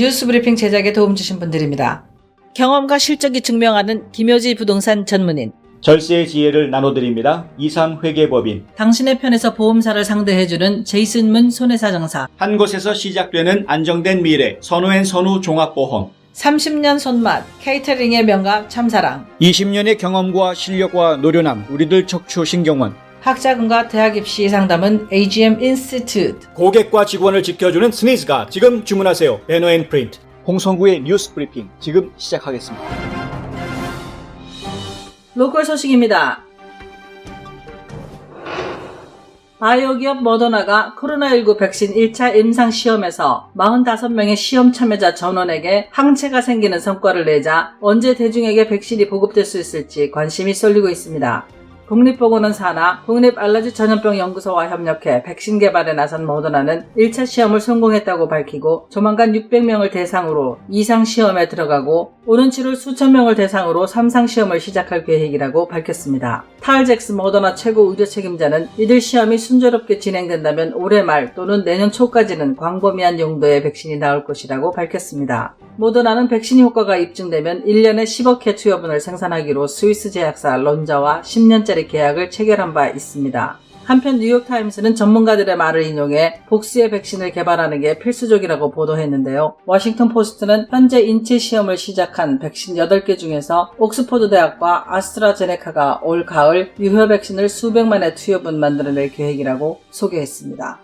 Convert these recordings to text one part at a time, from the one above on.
뉴스 브리핑 제작에 도움 주신 분들입니다. 경험과 실적이 증명하는 김효지 부동산 전문인. 절세의 지혜를 나눠드립니다. 이상 회계법인. 당신의 편에서 보험사를 상대해주는 제이슨 문 손해사정사. 한 곳에서 시작되는 안정된 미래. 선우앤 선우 종합보험. 30년 손맛 케이터링의 명가 참사랑. 20년의 경험과 실력과 노련함. 우리들 척추 신경원. 학자금과 대학 입시 상담은 AGM 인스티튜트. 고객과 직원을 지켜주는 스니즈가 지금 주문하세요. 배너 앤 프린트. 홍성구의 뉴스 브리핑 지금 시작하겠습니다. 로컬 소식입니다. 바이오 기업 머더나가 코로나19 백신 1차 임상 시험에서 45명의 시험 참여자 전원에게 항체가 생기는 성과를 내자 언제 대중에게 백신이 보급될 수 있을지 관심이 쏠리고 있습니다. 국립보건원 산하 국립알러지 전염병 연구소와 협력해 백신 개발에 나선 모더나는 1차 시험을 성공했다고 밝히고 조만간 600명을 대상으로 2상 시험에 들어가고 오는 7월 수천 명을 대상으로 3상 시험을 시작할 계획이라고 밝혔습니다. 타얼 잭스 모더나 최고 의료 책임자는 이들 시험이 순조롭게 진행된다면 올해 말 또는 내년 초까지는 광범위한 용도의 백신이 나올 것이라고 밝혔습니다. 모더나는 백신 효과가 입증되면 1년에 10억 회 투여분을 생산하기로 스위스 제약사 론자와 10년짜리 계약을 체결한 바 있습니다. 한편 뉴욕타임스는 전문가들의 말을 인용해 복수의 백신을 개발하는 게 필수적이라고 보도했는데요. 워싱턴 포스트는 현재 인체 시험을 시작한 백신 8개 중에서 옥스퍼드 대학과 아스트라제네카가 올 가을 유효 백신을 수백만의 투여분 만들어낼 계획이라고 소개했습니다.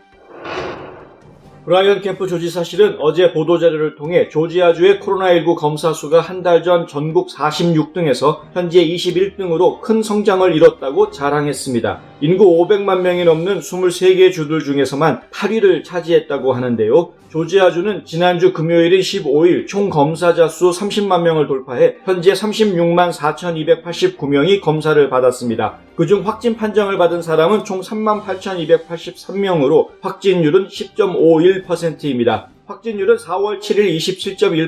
브라이언 캠프 조지사실은 어제 보도자료를 통해 조지아주의 코로나19 검사 수가 한 달 전 전국 46등에서 현재 21등으로 큰 성장을 이뤘다고 자랑했습니다. 인구 500만 명이 넘는 23개 주들 중에서만 8위를 차지했다고 하는데요. 조지아주는 지난주 금요일인 15일 총 검사자 수 30만 명을 돌파해 현재 36만 4,289명이 검사를 받았습니다. 그중 확진 판정을 받은 사람은 총 3만 8,283명으로 확진율은 10.51%입니다. 확진율은 4월 7일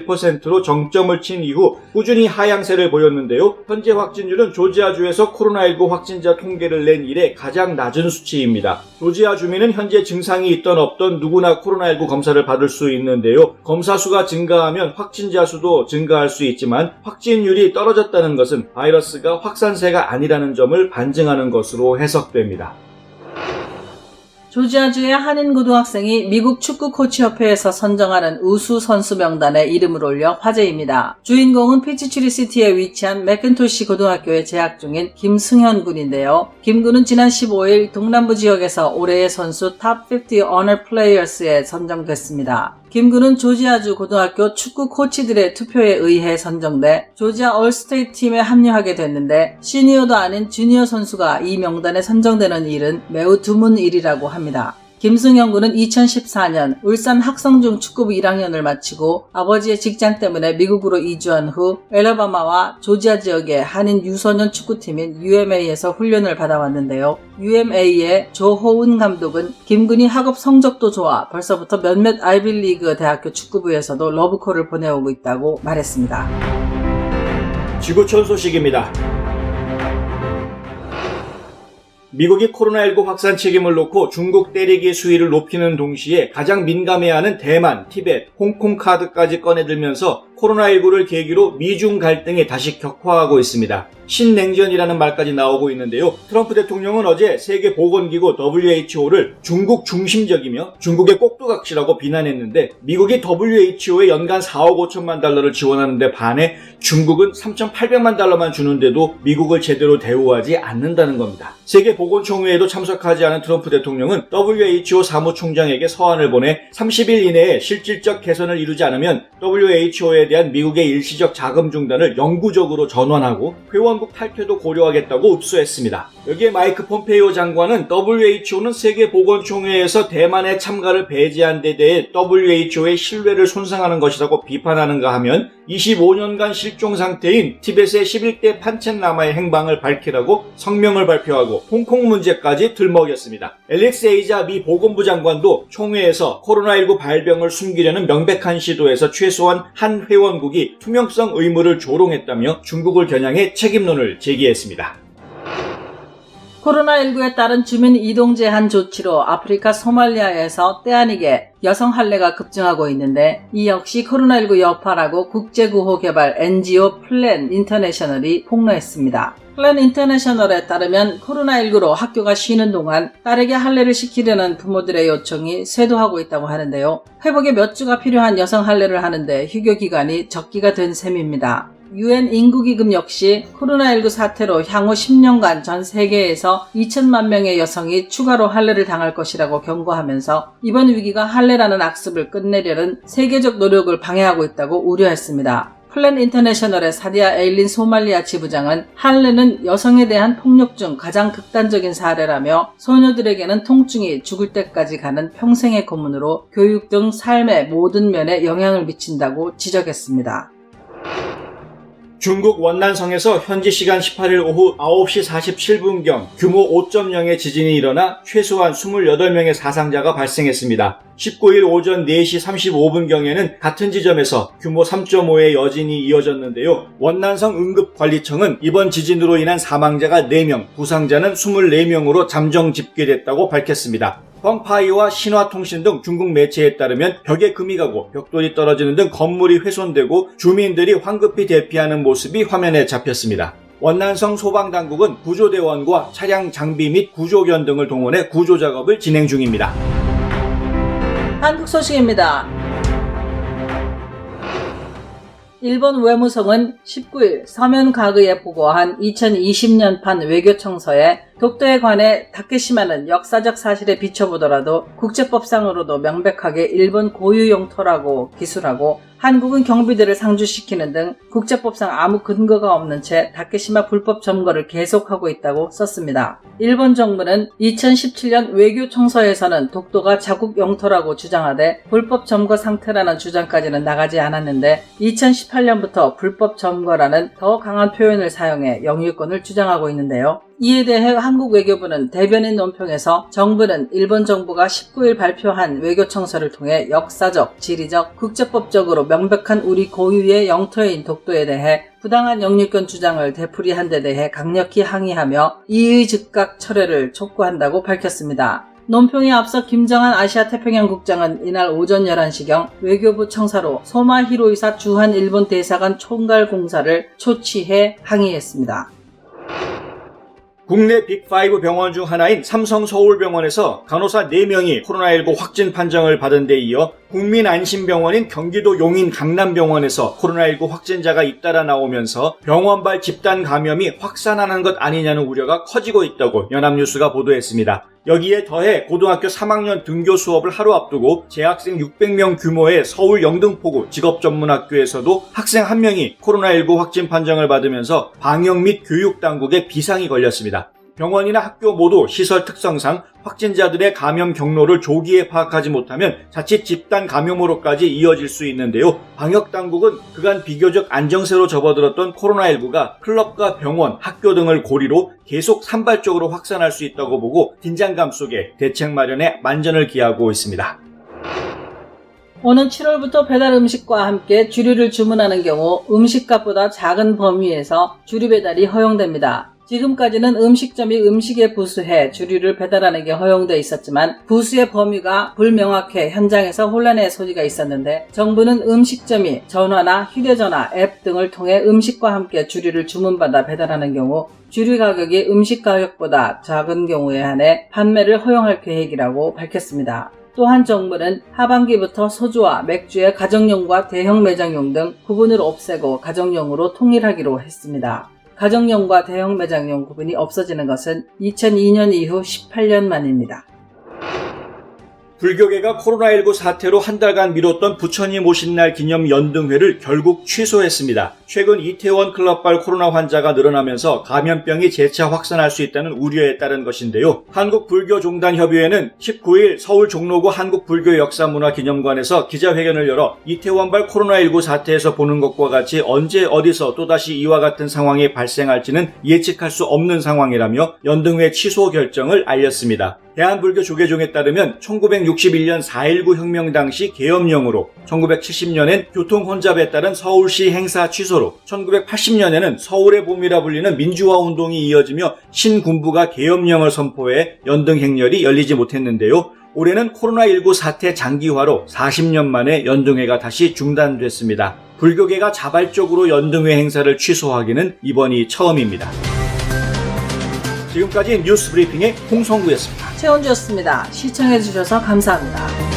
27.1%로 정점을 친 이후 꾸준히 하향세를 보였는데요. 현재 확진율은 조지아주에서 코로나19 확진자 통계를 낸 이래 가장 낮은 수치입니다. 조지아 주민은 현재 증상이 있던 없던 누구나 코로나19 검사를 받을 수 있는데요. 검사 수가 증가하면 확진자 수도 증가할 수 있지만 확진율이 떨어졌다는 것은 바이러스가 확산세가 아니라는 점을 반증하는 것으로 해석됩니다. 조지아주의 한인 고등학생이 미국 축구 코치협회에서 선정하는 우수 선수 명단에 이름을 올려 화제입니다. 주인공은 피치추리 시티에 위치한 맥킨토시 고등학교에 재학 중인 김승현 군인데요. 김 군은 지난 15일 동남부 지역에서 올해의 선수 탑 50 어너 플레이어스에 선정됐습니다. 김 군은 조지아주 고등학교 축구 코치들의 투표에 의해 선정돼 조지아 얼스테이트 팀에 합류하게 됐는데 시니어도 아닌 주니어 선수가 이 명단에 선정되는 일은 매우 드문 일이라고 합니다. 김승현 군은 2014년 울산 학성중 축구부 1학년을 마치고 아버지의 직장 때문에 미국으로 이주한 후 엘라바마와 조지아 지역의 한인 유소년 축구팀인 UMA에서 훈련을 받아왔는데요. UMA의 조호은 감독은 김 군이 학업 성적도 좋아 벌써부터 몇몇 아이빌리그 대학교 축구부에서도 러브콜을 보내오고 있다고 말했습니다. 지구촌 소식입니다. 미국이 코로나19 확산 책임을 놓고 중국 때리기 수위를 높이는 동시에 가장 민감해하는 대만, 티벳, 홍콩 카드까지 꺼내들면서 코로나19를 계기로 미중 갈등이 다시 격화하고 있습니다. 신냉전이라는 말까지 나오고 있는데요. 트럼프 대통령은 어제 세계 보건기구 WHO를 중국 중심적이며 중국의 꼭두각시라고 비난했는데 미국이 WHO에 연간 4억 5천만 달러를 지원하는데 반해 중국은 3,800만 달러만 주는데도 미국을 제대로 대우하지 않는다는 겁니다. 세계 보건총회에도 참석하지 않은 트럼프 대통령은 WHO 사무총장에게 서한을 보내 30일 이내에 실질적 개선을 이루지 않으면 WHO에 대한 미국의 일시적 자금 중단을 영구적으로 전환하고 회원국 탈퇴도 고려하겠다고 읍수했습니다. 여기에 마이크 폼페이오 장관은 WHO는 세계보건총회에서 대만의 참가를 배제한 데 대해 WHO의 신뢰를 손상하는 것이라고 비판하는가 하면 25년간 실종 상태인 티벳의 11대 판첸라마의 행방을 밝히라고 성명을 발표하고 홍콩 문제까지 들먹였습니다. 앨릭스 에이자 미 보건부 장관도 총회에서 코로나19 발병을 숨기려는 명백한 시도에서 최소한 한 회원국이 투명성 의무를 조롱했다며 중국을 겨냥해 책임론을 제기했습니다. 코로나19에 따른 주민 이동 제한 조치로 아프리카 소말리아에서 때 아니게 여성 할례가 급증하고 있는데 이 역시 코로나19 여파라고 국제구호 개발 NGO 플랜 인터내셔널이 폭로했습니다. 플랜 인터내셔널에 따르면 코로나19로 학교가 쉬는 동안 딸에게 할례를 시키려는 부모들의 요청이 쇄도하고 있다고 하는데요. 회복에 몇 주가 필요한 여성 할례를 하는데 휴교 기간이 적기가 된 셈입니다. 유엔 인구기금 역시 코로나19 사태로 향후 10년간 전 세계에서 2천만 명의 여성이 추가로 할례를 당할 것이라고 경고하면서 이번 위기가 할례라는 악습을 끝내려는 세계적 노력을 방해하고 있다고 우려했습니다. 플랜 인터내셔널의 사디아 에일린 소말리아 지부장은 할례는 여성에 대한 폭력 중 가장 극단적인 사례라며 소녀들에게는 통증이 죽을 때까지 가는 평생의 고문으로 교육 등 삶의 모든 면에 영향을 미친다고 지적했습니다. 중국 원난성에서 현지 시간 18일 오후 9시 47분경 규모 5.0의 지진이 일어나 최소한 28명의 사상자가 발생했습니다. 19일 오전 4시 35분경에는 같은 지점에서 규모 3.5의 여진이 이어졌는데요. 원난성 응급관리청은 이번 지진으로 인한 사망자가 4명, 부상자는 24명으로 잠정 집계됐다고 밝혔습니다. 펑파이와 신화통신 등 중국 매체에 따르면 벽에 금이 가고 벽돌이 떨어지는 등 건물이 훼손되고 주민들이 황급히 대피하는 모습이 화면에 잡혔습니다. 원난성 소방당국은 구조대원과 차량 장비 및 구조견 등을 동원해 구조 작업을 진행 중입니다. 한국 소식입니다. 일본 외무성은 19일 서면 가그에 보고한 2020년판 외교청서에 독도에 관해 다케시마는 역사적 사실에 비춰보더라도 국제법상으로도 명백하게 일본 고유 영토라고 기술하고 한국은 경비대를 상주시키는 등 국제법상 아무 근거가 없는 채 다케시마 불법 점거를 계속하고 있다고 썼습니다. 일본 정부는 2017년 외교 청서에서는 독도가 자국 영토라고 주장하되 불법 점거 상태라는 주장까지는 나가지 않았는데 2018년부터 불법 점거라는 더 강한 표현을 사용해 영유권을 주장하고 있는데요. 이에 대해 한국 외교부는 대변인 논평에서 정부는 일본 정부가 19일 발표한 외교 청서를 통해 역사적, 지리적, 국제법적으로 명백한 우리 고유의 영토인 독도에 대해 부당한 영유권 주장을 되풀이한 데 대해 강력히 항의하며 이의 즉각 철회를 촉구한다고 밝혔습니다. 논평에 앞서 김정한 아시아 태평양 국장은 이날 오전 11시경 외교부 청사로 소마 히로이사 주한 일본 대사관 총괄 공사를 초치해 항의했습니다. 국내 빅5 병원 중 하나인 삼성 서울병원에서 간호사 4명이 코로나19 확진 판정을 받은 데 이어 국민안심병원인 경기도 용인 강남병원에서 코로나19 확진자가 잇따라 나오면서 병원발 집단 감염이 확산하는 것 아니냐는 우려가 커지고 있다고 연합뉴스가 보도했습니다. 여기에 더해 고등학교 3학년 등교 수업을 하루 앞두고 재학생 600명 규모의 서울 영등포구 직업전문학교에서도 학생 한 명이 코로나19 확진 판정을 받으면서 방역 및 교육 당국에 비상이 걸렸습니다. 병원이나 학교 모두 시설 특성상 확진자들의 감염 경로를 조기에 파악하지 못하면 자칫 집단 감염으로까지 이어질 수 있는데요. 방역 당국은 그간 비교적 안정세로 접어들었던 코로나19가 클럽과 병원, 학교 등을 고리로 계속 산발적으로 확산할 수 있다고 보고 긴장감 속에 대책 마련에 만전을 기하고 있습니다. 오는 7월부터 배달 음식과 함께 주류를 주문하는 경우 음식값보다 작은 범위에서 주류 배달이 허용됩니다. 지금까지는 음식점이 음식에 부수해 주류를 배달하는 게 허용돼 있었지만 부수의 범위가 불명확해 현장에서 혼란의 소지가 있었는데 정부는 음식점이 전화나 휴대전화, 앱 등을 통해 음식과 함께 주류를 주문받아 배달하는 경우 주류 가격이 음식 가격보다 작은 경우에 한해 판매를 허용할 계획이라고 밝혔습니다. 또한 정부는 하반기부터 소주와 맥주의 가정용과 대형 매장용 등 구분을 없애고 가정용으로 통일하기로 했습니다. 가정용과 대형 매장용 구분이 없어지는 것은 2002년 이후 18년 만입니다. 불교계가 코로나19 사태로 한 달간 미뤘던 부처님 오신 날 기념 연등회를 결국 취소했습니다. 최근 이태원 클럽발 코로나 환자가 늘어나면서 감염병이 재차 확산할 수 있다는 우려에 따른 것인데요. 한국불교종단협의회는 19일 서울 종로구 한국불교역사문화기념관에서 기자회견을 열어 이태원발 코로나19 사태에서 보는 것과 같이 언제 어디서 또다시 이와 같은 상황이 발생할지는 예측할 수 없는 상황이라며 연등회 취소 결정을 알렸습니다. 대한불교 조계종에 따르면 1961년 4.19 혁명 당시 계엄령으로 1970년엔 교통혼잡에 따른 서울시 행사 취소로 1980년에는 서울의 봄이라 불리는 민주화 운동이 이어지며 신군부가 계엄령을 선포해 연등 행렬이 열리지 못했는데요. 올해는 코로나19 사태 장기화로 40년 만에 연등회가 다시 중단됐습니다. 불교계가 자발적으로 연등회 행사를 취소하기는 이번이 처음입니다. 지금까지 뉴스 브리핑의 홍성구였습니다. 최원주였습니다. 시청해주셔서 감사합니다.